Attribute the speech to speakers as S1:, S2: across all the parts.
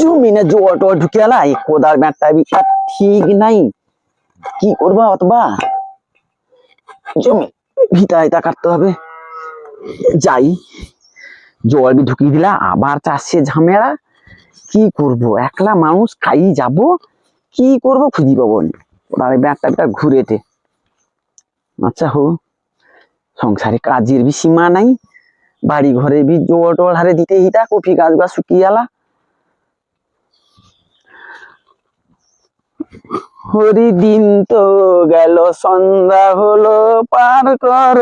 S1: জমিনে ঢুকে এলা এই কোদার ব্যাটটা ঠিক নাই। কি করবা অতবা? জমি ভিটা এটা কাটতে হবে। যাই বি ঢুকিয়ে দিলা, আবার চাষে ঝামেলা। কি করব? একলা মানুষ খাই যাব, কি করব খুঁজি পাবো ওনার ব্যাটটা বিটা ঘুরেটে আচ্ছা হো, সংসারে কাজের বি সীমা নাই। বাড়ি ঘরে বি জোয়ার টোয়ার হারে দিতে হিটা কফি গাছ বা শুকিয়ে গেলা হরি দিন তো গেল সন্ধ্যা হলো পার কর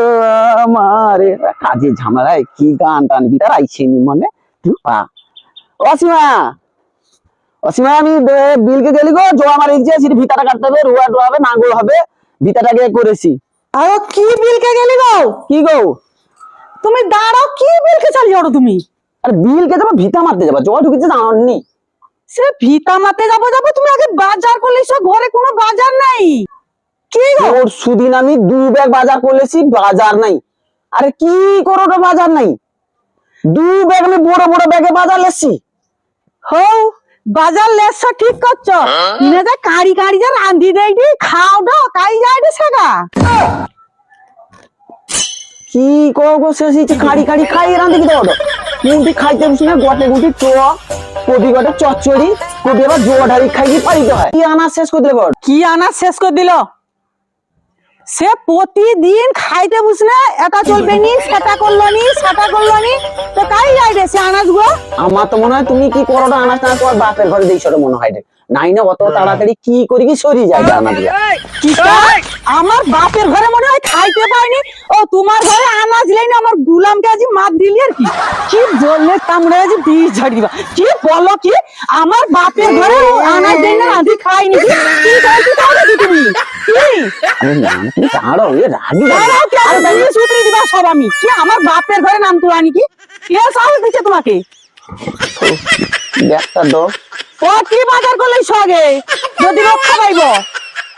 S1: আমার। কাজে ঝামেলায় কি গান টান বিটার আইছে নি মনে? ধুপা। অসীমা! অসীমা আমি বিলকে গেলি গো জোয়া মারি দিচ্ছে সেটি ভিতাটা কাটতে হবে রুয়া হবে নাঙ্গল হবে ভিতাটাকে করেছি।
S2: আরও কি বিলকে গেলি গো?
S1: কি গো?
S2: তুমি দাঁড়াও কি বিলকে চালিয়ে ওঠো তুমি?
S1: আর বিলকে যাব ভিতা মারতে যাব জোয়া ঢুকেছে জানি
S2: সে ভিতা মাতে যাব যাব তুমি আগে বাজার করলে সব ঘরে কোনো বাজার নাই। কি গো?
S1: ওর সুদিন আমি দু ব্যাগ বাজার করলেছি বাজার নাই। আরে কি করো তো বাজার নাই? দু ব্যাগ আমি বড় বড় ব্যাগে বাজার লেছি।
S2: হও বাজার লেস ঠিক করছ। কিনে যা কাড়ি কাড়ি যা রান্ধি দেই দি খাও দাও কাই যায় রে সেগা।
S1: কি করো গো হয়েছে খাড়ি খাড়ি খাই রান্ধি কি দাও গুটি খাইতে বসে না গটে গুটি চ কবি গটে চচ্চড়ি কবি আবার জোয়া ঢারি খাইতে পারিতে হয়। কি আনা শেষ করে দেব
S2: কি আনা শেষ করে দিল? সে প্রতিদিন খাইতে বুঝ না এটা চলবে নি সেটা করল নি সেটা করল নি তো কাই যাই রে সে আনাজগুলো?
S1: আমার তো মনে হয় তুমি কি করো না আনাজ না তোমার বাপের ঘরে দিয়েছ মনে হয় রে। নাই না অত তাড়াতাড়ি কি করি কি সরি যায় দিয়া।
S2: কি আমার বাপের ঘরে মনে হয় খাইতে পাইনি। ও তোমার ঘরে আনাজ লেনি আমার গুলামকে আজ মাত দিলি আর কি? কি বললে কামড়ে আজ বিষ ঝাড়ি দিবা। কি বলো কি? আমার বাপের ঘরে আনাজ দেই না রাঁধি খাইনি কি? বলতে তাহলে কি তুমি? আমার বাপের ঘরে নাম তোলানি কি? কে সাহস দিচ্ছে তোমাকে?
S1: ব্যাগটা দাও।
S2: ও কি বাজার করলে সগে যদি রক্ষা পাইব।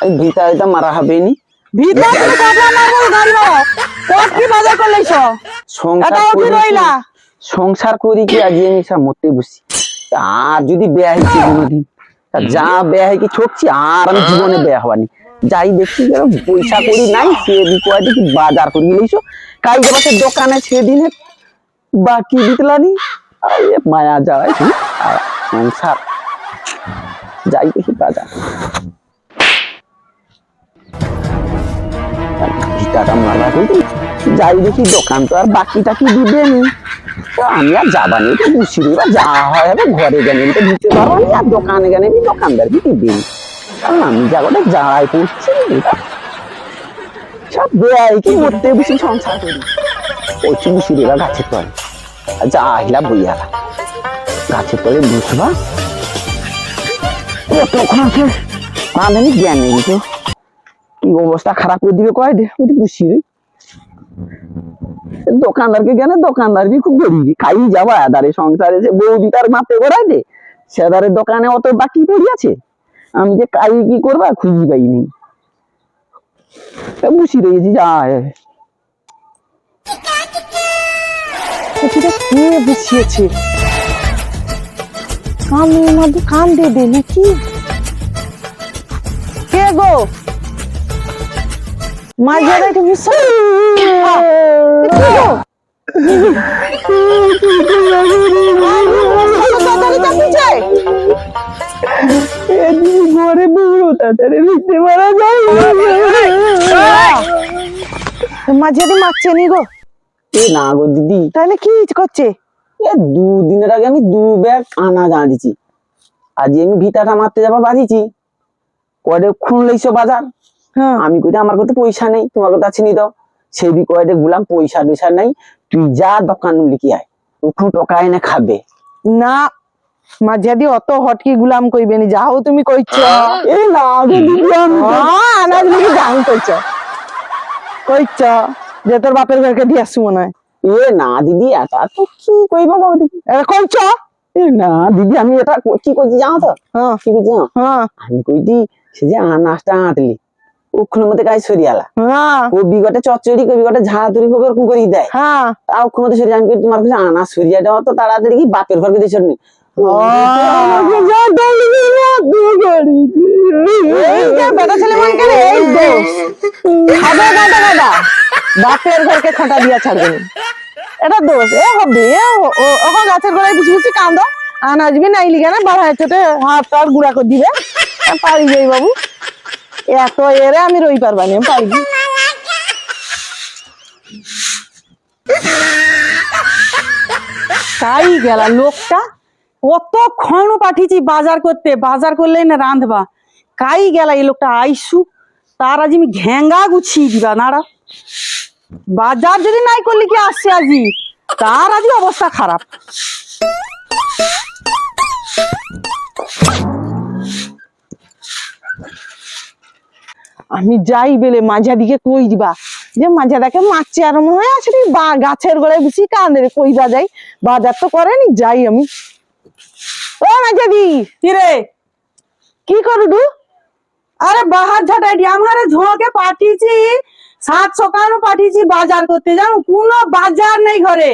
S1: এই ভিতা এটা মারা হবে নি
S2: ভিতরে তুমি কাবলা মারবো গাড়ি মারো ও কি বাজার করলে সব
S1: সংসার করি কি-
S2: রইলা।
S1: সংসার করি কি? আজ আমি সব মরতে বসি। আর যদি বেয়া হয়েছে কোনোদিন? যা বেয়া হয় কি ঠকছি আর আমি জীবনে বেয়া হবানি যাই দেখছি যে পয়সা করি নাই সে বিকয় দেখি বাজার করি। কাই যাবা সে দোকানে সেদিনে বাকি দিতলানি। মায়া যায়। সংসার যাই দেখি বাজার। যাই দেখি দোকান তো আর বাকি টাকি দিবেনি তো আমি আর যাবানি তো বুঝছি রে, এবার যা হয় হবে ঘরে গেলে তো দিতে পারব না আর দোকানে গেলে আমি দোকানদারকে দিবেন কারণ আমি যা যাই করছি সব বেয়াই কি করতে বসে সংসার করি ওইটি বুঝি রে গাছের তলে। যা আহিলা বইয়ালা। গাছের তলে বসবা। আছে রাঁধুনি জ্ঞান নেই কি অবস্থা খারাপ করে দিবে কয় দোকানদারকে বি খুব সংসারে যে বৌদি তার দোকানে অত বাকি পড়ি আমি যে কাই কি করবা খুঁজি পাইনি বুঝি রয়েছি, যা
S2: এটা কে বসিয়েছে? আমি মধ্যে কান দিয়ে দে নাকি কে? গো? মাঝে বুঝছ
S1: ঘরে বুড়ো তাড়াতাড়ি পারা যায়
S2: মাঝে মারছে নি গো।
S1: না গো দিদি।
S2: তাহলে কি করছে?
S1: দুদিনের আগে আমি দু ব্যাগ আনাজ আনিছি আজ আমি ভিটাটা মারতে যাবা বাড়িছি। কয়টা খুন লইছো বাজার?
S2: হ্যাঁ।
S1: আমি কইতে আমার কাছে পয়সা নেই তোমার কাছে আছে দাও সেই কয়টা গুলাম পয়সা টয়সা নাই। তুই যা দোকান লিখি আয় উঠু টকা এনে খাবে।
S2: না মাঝে দিয়ে অত হটকি গুলাম কইবে নি যাও তুমি কইছো।
S1: এ না গো দিদি আমি
S2: হ্যাঁ আনাজ লিখে যাও কইছো। কইছো যে তোর বাপের ঘরকে দিয়ে আসছো মনে হয়।
S1: এ না দিদি এটা তো কি কইবা বাবা দিদি?
S2: এটা কইছো
S1: এ না দিদি আমি এটা ক- কইছি জানো তো?
S2: হ্যাঁ।
S1: কি কইছি?
S2: হ্যাঁ।
S1: আমি কইতি সে যে আনাজটা আঁটলি ওখানে মধ্যে গায়ে সরিয়ালা।
S2: হ্যাঁ।
S1: কবি গটে চচ্চড়ি কবি গটে ঝাড়াতুরি কবি ওরকম করে দেয়।
S2: হ্যাঁ।
S1: তা ওখানে মধ্যে সরিয়ে আমি তোমার কাছে আনাজ সরিয়া দেওয়া তো তাড়াতাড়ি কি বাপের ঘরকে দিয়ে সরি
S2: এই যে বেটা ছেলে মানকে রে, এই দোষ খাবে গাদা গাদা বাপের ঘরকে খোঁটা দিয়া ছাড়বে। না। এটা দোষ। এ হবে, এ ও- গাছের গোড়ায় বুঝি বুঝি কান্দ। আন আসবি না ইলি কেন? বাড়া চোটে হাত টাত গুড়া করে দিবে। পারি যাই বাবু। এত এরে আমি রই পারবানি পারি তাই গেল লোকটা। কতক্ষণ পাঠিয়েছি বাজার করতে, বাজার করলেই না রাঁধবা। কাই গেল এই লোকটা, আইসু। তার আজ আমি ঘেঙ্গা গুছিয়ে দিবা নাড়া বাজার যদি নাই করলে কি আসছে আজি? তার আজ অবস্থা খারাপ। আমি যাই বেলে মাঝা দিকে কই দিবা। যে মাঝা দেখে মাছে আর মনে হয় আসলে বা গাছের গোড়ায় বুঝি কান্দে কই কইবা যাই? বাজার তো করেনি, যাই আমি। ও মাঝা দি কি রে? কি করু আরে বাহার ঝাটাই আমারে ঝোঁকে পাঠিয়েছি। সাত সকালও পাঠিয়েছি বাজার করতে জানো? কোনো বাজার নেই ঘরে।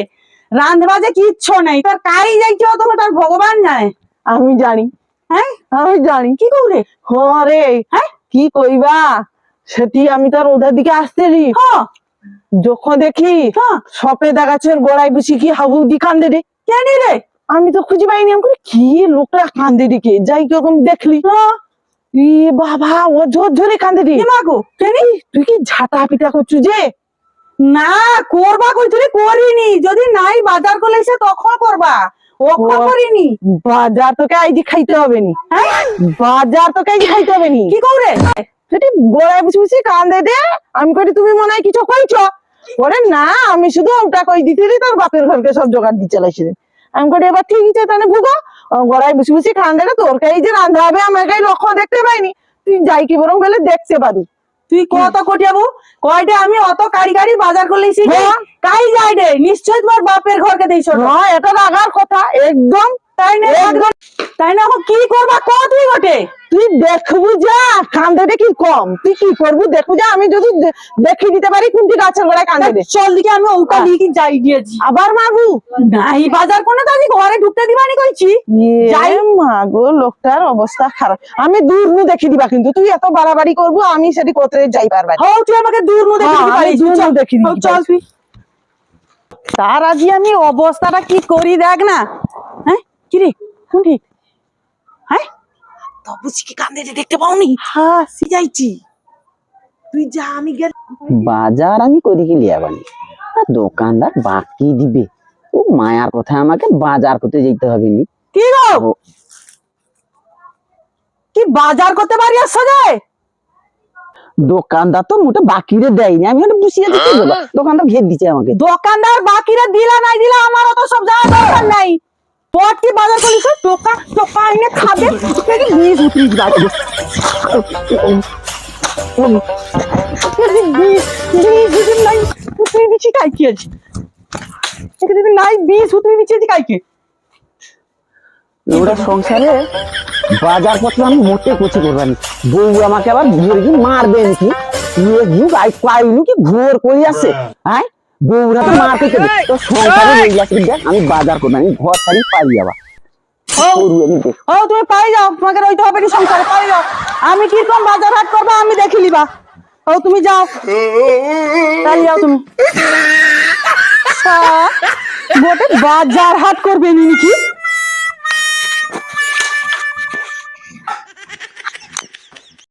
S2: রান্ধবা যে কিচ্ছু নেই। তার কাই যাইছো তোমার তার ভগবান জানে। আমি জানি। হ্যাঁ? আমি জানি। কি করে হরে হ্যাঁ? কি কইবা? সেটি আমি তার ওদের দিকে আসতে রি যখন দেখি সপেদা গাছের গোড়ায় বসে কি হাবুদি কান্দে রে? কেন রে? আমি তো খুঁজে পাইনি। আমি কি লোকটা কান্দে রে কে? যাই কীরকম দেখলি। ই বাবা ও ঝোর ঝরে কান্দে রে। মাগো কেন তুই কি? ঝাঁটা পিটা যে? না করবা কইছিলি করিনি। যদি নাই বাজার তখন করবা। করিনি। বাজার তোকে আইজি খাইতে হবে নি বাজার তোকে আইজি খাইতে হবে নি কি করে সেটি গোড়ায় বসে কান্দে দে? আমি করি তুমি মনে হয় কিছু কইছো? ওরে না আমি শুধু ওটা কই দিতেলি তোর বাপের ঘরকে সব জোগাড় দিয়ে চালাইছিলি আমি করি এবার ঠিক আছে তাহলে ভুগো। গড়াই গড়ায় বসে বসে কান্দে রে তোর কাছে যে রান্ধা হবে আমার কাছে লক্ষ্য দেখতে পাইনি। তুই যাই কি বরং বলে দেখতে পারি তুই কত কটিয়াবু কয়টা আমি অত কারি কারি বাজার করলে কাই যাই রে? নিশ্চয় তোমার বাপের ঘরকে দিয়েছ। না এটা রাগার কথা। একদম তাই না তাই না এখন কি করবা? ক তুই তুই দেখবু যা কি কম। তুই কি করবু? দেখবু যা আমি যদি দেখি দিতে পারি কোনটি গাছের গোড়ায় কান্দে দে চল দিকে আমি ওটা লিখে যাই দিয়েছি আবার মারবু? নাই বাজার কোনে তো আমি ঘরে ঢুকতে দিবানি কইছি। যাই। মাগো লোকটার অবস্থা খারাপ। আমি দূর নু দেখি দিবা কিন্তু তুই এত বাড়াবাড়ি করব আমি সেটি কোথায় যাই পারবা? হ্যাঁ তুই আমাকে দূর নু দেখি দিবা দূর নু দেখি দিবি চল তুই। তার আজি আমি অবস্থাটা কি করি দেখ না? হ্যাঁ কি রে কোনটি হ্যাঁ কান্দে যে দেখতে পাওনি। হ্যাঁ সিজাইছি তুই যা আমি গেল।
S1: বাজার আমি করি কি লিয়াবানি দোকানদার বাকি দিবে? ও মায়ার কথা আমাকে বাজার করতে যেতে হবে নি।
S2: কি গো? কি বাজার করতে পারি আসছো যায়
S1: দোকানদার তো মোটে বাকিরে দেয়নি। আমি ওটা বুঝিয়ে দিতে দোকানদার ঘের দিচ্ছে আমাকে।
S2: দোকানদার বাকিরা দিলা নাই দিলা আমার অত সব জানা দরকার নাই। কি বাজার করিস টোকা টোকা এনে খাবে বিষ কি আছে নাই বিষ কি
S1: সংসারে বাজার পত্র আমি মোটে কুচি করবানি বউ আমাকে আবার ঘুরে কি মারবে নাকি? ইয়ে ঘু আই পাইলু কি ঘোর কই আছে? হ্যাঁ? বউরা তো মারতে চলে তো সংসারে দেখ আমি বাজার করব আমি ঘর ছাড়ি পারি আবার আমি
S2: ও তুমি পাই যাও তোমাকে রইতে হবে কি সংসারে পাই যাও। আমি কীরকম বাজার হাট করব আমি দেখি লিবা ও তুমি যাও। তাই যাও তুমি। গোটে বাজার হাট করবে নাকি